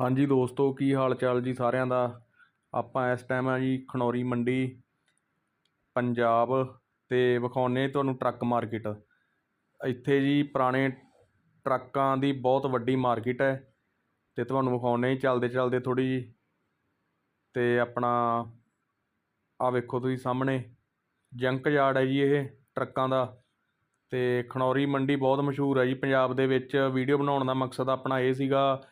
ਹਾਂਜੀ ਦੋਸਤੋ, ਕੀ ਹਾਲ ਚਾਲ ਜੀ ਸਾਰਿਆਂ ਦਾ? ਆਪਾਂ ਇਸ ਟਾਈਮ ਆ ਜੀ ਖਨੌਰੀ ਮੰਡੀ, ਪੰਜਾਬ ਤੇ ਵਿਖਾਉਂਦੇ ਤੁਹਾਨੂੰ ਟਰੱਕ ਮਾਰਕੀਟ ਇੱਥੇ ਜੀ ਪੁਰਾਣੇ ਟਰੱਕਾਂ ਦੀ ਬਹੁਤ ਵੱਡੀ ਮਾਰਕੀਟ ਹੈ ਤੇ ਤੁਹਾਨੂੰ ਵਿਖਾਉਂਦੇ ਜੀ ਚੱਲਦੇ ਚੱਲਦੇ ਥੋੜੀ ਜੀ ਤੇ ਆਪਣਾ ਆ ਵੇਖੋ ਤੁਸੀਂ ਸਾਹਮਣੇ ਜੰਕ ਯਾਰਡ ਹੈ ਜੀ ਇਹ ਟਰੱਕਾਂ ਦਾ। ਤੇ ਖਣੌਰੀ ਮੰਡੀ ਬਹੁਤ ਮਸ਼ਹੂਰ ਹੈ ਜੀ, ਪੰਜਾਬ ਦੇ ਵਿੱਚ। ਵੀਡੀਓ ਬਣਾਉਣ ਦਾ ਮਕਸਦ ਆਪਣਾ ਇਹ ਸੀਗਾ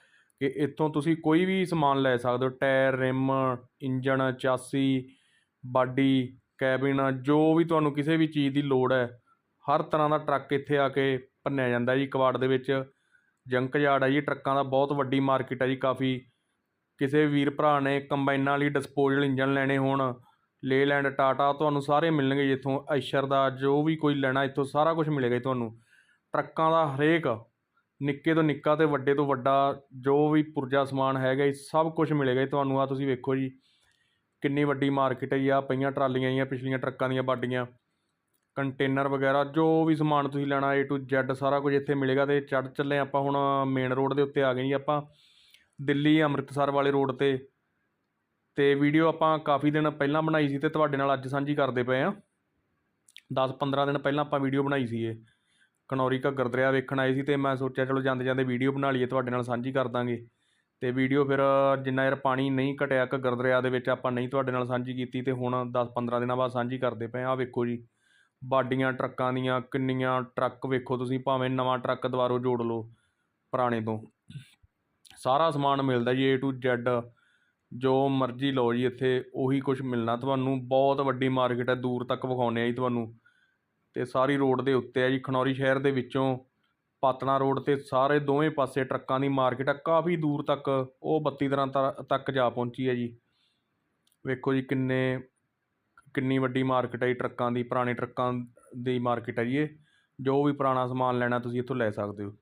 ਕਿ ਇੱਥੋਂ ਤੁਸੀਂ ਕੋਈ ਵੀ ਸਮਾਨ ਲੈ ਸਕਦੇ ਹੋ, tyre, rim, engine, chassis, body, cabin, ਜੋ ਵੀ ਤੁਹਾਨੂੰ ਕਿਸੇ ਵੀ ਚੀਜ਼ ਦੀ ਲੋੜ ਹੈ, ਹਰ ਤਰ੍ਹਾਂ ਦਾ ਟਰੱਕ ਇੱਥੇ ਆ ਕੇ ਭੰਨਿਆ ਜਾਂਦਾ ਜੀ, ਕਵਾੜ ਦੇ ਵਿੱਚ। ਜੰਕ ਯਾਰਡ ਹੈ ਜੀ, ਟਰੱਕਾਂ ਦਾ ਬਹੁਤ ਵੱਡੀ ਮਾਰਕੀਟ ਹੈ ਜੀ, ਕਾਫੀ ਕਿਸੇ ਵੀਰ ਭਰਾ ਨੇ ਕੰਬਾਈਨਾਂ ਲਈ ਡਿਸਪੋਜ਼ਲ ਇੰਜਨ ਲੈਣੇ ਹੋਣ ਲੇਲੈਂਡ ਟਾਟਾ, ਤੁਹਾਨੂੰ ਸਾਰੇ ਮਿਲਣਗੇ ਜੀ ਇੱਥੋਂ, ਐਸ਼ਰ ਦਾ ਜੋ ਵੀ ਕੋਈ ਲੈਣਾ, ਇੱਥੋਂ ਸਾਰਾ ਕੁਝ ਮਿਲੇਗਾ ਜੀ ਤੁਹਾਨੂੰ। ਟਰੱਕਾਂ ਦਾ ਹਰੇਕ ਨਿੱਕੇ ਤੋਂ ਨਿੱਕਾ ਅਤੇ ਵੱਡੇ ਤੋਂ ਵੱਡਾ ਜੋ ਵੀ ਪੁਰਜਾ ਸਮਾਨ ਹੈਗਾ ਜੀ, ਸਭ ਕੁਛ ਮਿਲੇਗਾ ਜੀ ਤੁਹਾਨੂੰ। ਆਹ ਤੁਸੀਂ ਵੇਖੋ ਜੀ, ਕਿੰਨੀ ਵੱਡੀ ਮਾਰਕੀਟ ਹੈ ਜੀ, ਆਹ ਪਈਆਂ ਟਰਾਲੀਆਂ ਜੀ ਪਿਛਲੀਆਂ ਟਰੱਕਾਂ ਦੀਆਂ ਬਾਡੀਆਂ। ਕੰਟੇਨਰ ਵਗੈਰਾ, ਜੋ ਵੀ ਸਮਾਨ ਤੁਸੀਂ ਲੈਣਾ ਏ ਟੂ ਜ਼ੈਡ ਸਾਰਾ ਕੁਝ ਇੱਥੇ ਮਿਲੇਗਾ ਅਤੇ ਚੜ ਚੱਲੇ ਆਪਾਂ ਹੁਣ ਮੇਨ ਰੋਡ ਦੇ ਉੱਤੇ ਆ ਗਏ ਜੀ ਆਪਾਂ, ਦਿੱਲੀ ਅੰਮ੍ਰਿਤਸਰ ਵਾਲੇ ਰੋਡ ਤੇ। ਅਤੇ ਵੀਡੀਓ ਆਪਾਂ ਕਾਫੀ ਦਿਨ ਪਹਿਲਾਂ ਬਣਾਈ ਸੀ ਅਤੇ ਤੁਹਾਡੇ ਨਾਲ ਅੱਜ ਸਾਂਝੀ ਕਰਦੇ ਪਏ ਹਾਂ। 10-15 ਦਿਨ ਪਹਿਲਾਂ ਆਪਾਂ ਵੀਡੀਓ ਬਣਾਈ ਸੀ ਇਹ। ਕਨੌਰੀ ਘੱਗਰ ਦਰਿਆ ਵੇਖਣ ਆਏ ਸੀ ਤੇ ਮੈਂ ਸੋਚਿਆ ਚਲੋ ਜਾਂਦੇ ਜਾਂਦੇ ਵੀਡੀਓ ਬਣਾ ਲਈਏ, ਤੁਹਾਡੇ ਨਾਲ ਸਾਂਝੀ ਕਰ ਦਾਂਗੇ। ਤੇ ਵੀਡੀਓ ਫਿਰ ਜਿੰਨਾ ਯਾਰ ਪਾਣੀ ਨਹੀਂ ਘਟਿਆ ਘੱਗਰ ਦਰਿਆ ਦੇ ਵਿੱਚ, ਆਪਾਂ ਨਹੀਂ ਤੁਹਾਡੇ ਨਾਲ ਸਾਂਝੀ ਕੀਤੀ ਤੇ ਹੁਣ 10-15 ਦਿਨਾਂ ਬਾਅਦ ਸਾਂਝੀ ਕਰਦੇ ਪਏ ਆ ਵੇਖੋ ਜੀ, ਬਾਡੀਆਂ ਟਰੱਕਾਂ ਦੀਆਂ ਕਿੰਨੀਆਂ ਟਰੱਕ ਵੇਖੋ ਤੁਸੀਂ, ਭਾਵੇਂ ਨਵਾਂ ਟਰੱਕ ਦੁਬਾਰੋਂ ਜੋੜ ਲਓ ਪੁਰਾਣੇ ਤੋਂ। ਸਾਰਾ ਸਮਾਨ ਮਿਲਦਾ ਜੀ A to Z, ਜੋ ਮਰਜ਼ੀ ਲਓ ਜੀ ਇੱਥੇ, ਉਹੀ ਕੁਝ ਮਿਲਣਾ। ਤੁਹਾਨੂੰ ਬਹੁਤ ਵੱਡੀ ਮਾਰਕੀਟ ਹੈ, ਦੂਰ ਤੱਕ ਵਿਖਾਉਂਦੇ ਆ ਜੀ ਤੁਹਾਨੂੰ। ਤੇ ਸਾਰੀ ਰੋਡ ਦੇ ਉੱਤੇ ਹੈ ਜੀ, ਖਨੌਰੀ ਸ਼ਹਿਰ ਦੇ ਵਿੱਚੋਂ ਪਾਤਣਾ ਰੋਡ ਤੇ ਸਾਰੇ ਦੋਵੇਂ ਪਾਸੇ ਟਰੱਕਾਂ ਦੀ ਮਾਰਕੀਟ ਆ, ਕਾਫੀ ਦੂਰ ਤੱਕ ਉਹ 32 ਤਰ੍ਹਾਂ ਤ- ਤੱਕ ਜਾ ਪਹੁੰਚੀ ਹੈ ਜੀ। ਵੇਖੋ ਜੀ ਕਿੰਨੇ, ਕਿੰਨੀ ਵੱਡੀ ਮਾਰਕੀਟ ਹੈ ਜੀ ਟਰੱਕਾਂ ਦੀ, ਪੁਰਾਣੇ ਟਰੱਕਾਂ ਦੀ ਮਾਰਕੀਟ ਹੈ ਜੀ ਇਹ। ਜੋ ਵੀ ਪੁਰਾਣਾ ਸਮਾਨ ਲੈਣਾ ਤੁਸੀਂ ਇੱਥੋਂ ਲੈ ਸਕਦੇ ਹੋ।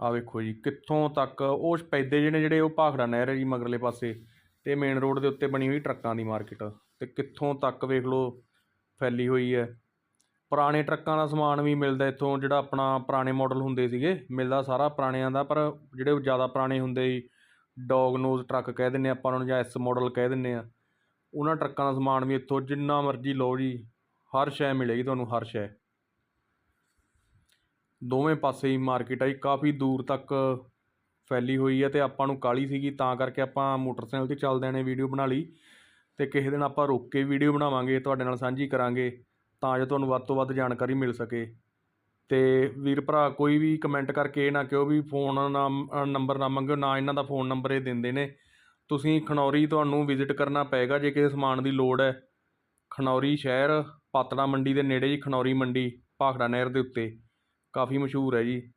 ਆ ਵੇਖੋ ਜੀ, ਕਿੱਥੋਂ ਤੱਕ ਉਹ ਸਪੈਦੇ ਜਿਹੜੇ ਜਿਹੜੇ ਉਹ ਭਾਖੜਾ ਨਹਿਰ ਹੈ ਜੀ ਮਗਰਲੇ ਪਾਸੇ ਤੇ ਮੇਨ ਰੋਡ ਦੇ ਉੱਤੇ ਬਣੀ ਹੋਈ ਟਰੱਕਾਂ ਦੀ ਮਾਰਕੀਟ। ਤੇ ਕਿੱਥੋਂ ਤੱਕ ਵੇਖ ਲਓ ਫੈਲੀ ਹੋਈ ਹੈ। ਪੁਰਾਣੇ ਟਰੱਕਾਂ ਦਾ ਸਮਾਨ ਵੀ ਮਿਲਦਾ ਇੱਥੋਂ, ਜਿਹੜਾ ਆਪਣਾ ਪੁਰਾਣੇ ਮਾਡਲ ਹੁੰਦੇ ਸੀਗੇ, ਮਿਲਦਾ ਸਾਰਾ ਪੁਰਾਣਿਆਂ ਦਾ, ਪਰ ਜਿਹੜੇ ਜ਼ਿਆਦਾ ਪੁਰਾਣੇ ਹੁੰਦੇ ਜੀ ਡੋਗਨੋਜ਼ ਟਰੱਕ ਕਹਿ ਦਿੰਦੇ ਆਪਾਂ ਉਹਨਾਂ ਨੂੰ ਜਾਂ ਐਸ ਮਾਡਲ ਕਹਿ ਦਿੰਦੇ ਆ ਉਹਨਾਂ ਟਰੱਕਾਂ ਦਾ ਸਮਾਨ ਵੀ ਇੱਥੋਂ ਜਿੰਨਾ ਮਰਜ਼ੀ ਲਓ ਜੀ, ਹਰ ਸ਼ੈ ਮਿਲੇਗੀ ਤੁਹਾਨੂੰ, ਹਰ ਸ਼ੈ। ਦੋਵੇਂ ਪਾਸੇ ਹੀ ਮਾਰਕੀਟ ਹੈ ਜੀ, ਕਾਫੀ ਦੂਰ ਤੱਕ ਫੈਲੀ ਹੋਈ ਹੈ ਤੇ ਆਪਾਂ ਨੂੰ ਕਾਲੀ ਸੀਗੀ, ਤਾਂ ਕਰਕੇ ਆਪਾਂ ਮੋਟਰਸਾਈਕਲ ਤੇ ਚੱਲਦੇ ਨੇ ਵੀਡੀਓ ਬਣਾ ਲਈ। ਅਤੇ ਕਿਸੇ ਦਿਨ ਆਪਾਂ ਰੁਕ ਕੇ ਵੀਡੀਓ ਬਣਾਵਾਂਗੇ, ਤੁਹਾਡੇ ਨਾਲ ਸਾਂਝੀ ਕਰਾਂਗੇ, ਤਾਂ ਜੋ ਤੁਹਾਨੂੰ ਵੱਧ ਤੋਂ ਵੱਧ ਜਾਣਕਾਰੀ ਮਿਲ ਸਕੇ। ਅਤੇ ਵੀਰ ਭਰਾ, ਕੋਈ ਵੀ ਕਮੈਂਟ ਕਰਕੇ ਇਹ ਨਾ ਕਿਹੋ ਵੀ ਫੋਨ ਨਾ ਨੰਬਰ ਨਾ ਮੰਗਿਓ, ਨਾ ਇਹਨਾਂ ਦਾ ਫੋਨ ਨੰਬਰ ਇਹ ਦਿੰਦੇ ਨੇ। ਤੁਸੀਂ ਖਨੌਰੀ ਤੁਹਾਨੂੰ ਵਿਜ਼ਿਟ ਕਰਨਾ ਪਏਗਾ, ਜੇ ਕਿਸੇ ਸਮਾਨ ਦੀ ਲੋੜ ਹੈ। ਖਨੌਰੀ ਸ਼ਹਿਰ, ਪਾਤੜਾ ਮੰਡੀ ਦੇ ਨੇੜੇ ਜੀ, ਖਨੌਰੀ ਮੰਡੀ, ਭਾਖੜਾ ਨਹਿਰ ਦੇ ਉੱਤੇ। ਕਾਫੀ ਮਸ਼ਹੂਰ ਹੈ ਜੀ।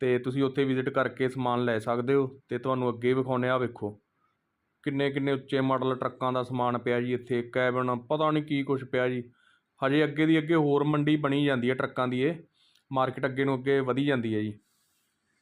ਤੇ ਤੁਸੀਂ ਉੱਥੇ ਵਿਜ਼ਿਟ ਕਰਕੇ ਸਮਾਨ ਲੈ ਸਕਦੇ ਹੋ, ਤੇ ਤੁਹਾਨੂੰ ਅੱਗੇ ਵਿਖਾਉਂਦੇ ਆ ਵੇਖੋ। ਕਿੰਨੇ ਕਿੰਨੇ ਉੱਚੇ ਮਾਡਲ ਟਰੱਕਾਂ ਦਾ ਸਮਾਨ ਪਿਆ ਜੀ ਇੱਥੇ, ਕੈਬਨ, ਪਤਾ ਨਹੀਂ ਕੀ ਕੁਝ ਪਿਆ ਜੀ। ਹਜੇ ਅੱਗੇ ਦੀ ਅੱਗੇ ਹੋਰ ਮੰਡੀ ਬਣੀ ਜਾਂਦੀ ਹੈ ਟਰੱਕਾਂ ਦੀ ਇਹ, ਮਾਰਕੀਟ ਅੱਗੇ ਨੂੰ ਅੱਗੇ ਵਧੀ ਜਾਂਦੀ ਹੈ ਜੀ।